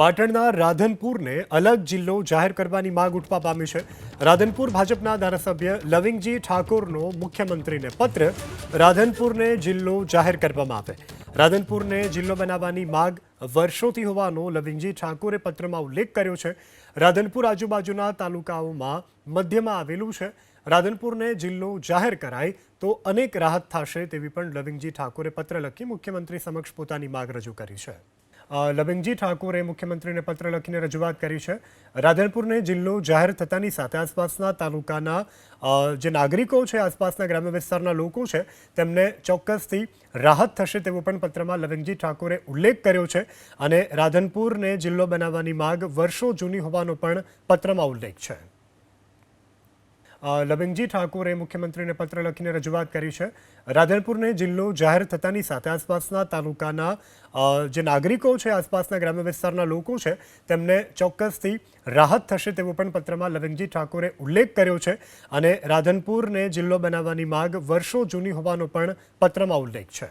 પાટણના રાધનપુરને અલગ જિલ્લો જાહેર કરવાની માંગ ઉઠવા પામી છે. રાધનપુર ભાજપના ધારાસભ્ય લવિંગજી ઠાકોરનો મુખ્યમંત્રીને પત્ર રાધનપુરને જિલ્લો જાહેર કરવામાં આવે. રાધનપુરને જિલ્લો બનાવવાની માંગ વર્ષોથી હોવાનો લવિંગજી ઠાકોરે પત્રમાં ઉલ્લેખ કર્યો છે. રાધનપુર આજુબાજુના તાલુકાઓમાં મધ્યમાં આવેલું છે. રાધનપુરને જિલ્લો જાહેર કરાય તો અનેક રાહત થશે તેવી પણ લવિંગજી ઠાકોરે પત્ર લખી મુખ્યમંત્રી સમક્ષ પોતાની માંગ રજૂ કરી છે. અ, લવિંગજી ઠાકોરે મુખ્યમંત્રીને પત્ર લખીને રજૂઆત કરી છે. રાધનપુરને જિલ્લો જાહેર થતાની સાથે આસપાસના તાલુકાના જે નાગરિકો છે આસપાસના ગ્રામ્ય વિસ્તારના લોકો છે તેમને ચોક્કસથી રાહત થશે તેવો પણ પત્રમાં લવિંગજી ઠાકોરે ઉલ્લેખ કર્યો છે અને રાધનપુરને જિલ્લો બનાવવાની માગ વર્ષો જૂની હોવાનો પણ પત્રમાં ઉલ્લેખ છે. લવિંગજી ઠાકોરે મુખ્યમંત્રીને પત્ર લખીને રજૂઆત કરી છે. રાધનપુરને જિલ્લો જાહેર થતાની સાથે આસપાસના તાલુકાના જે નાગરિકો છે, આસપાસના ગ્રામ્ય વિસ્તારના લોકો છે, તેમને ચોક્કસથી રાહત થશે તેવો પણ પત્રમાં લવિંગજી ઠાકોરે ઉલ્લેખ કર્યો છે અને રાધનપુરને જિલ્લો બનાવવાની માગ વર્ષો જૂની હોવાનો પણ પત્રમાં ઉલ્લેખ છે.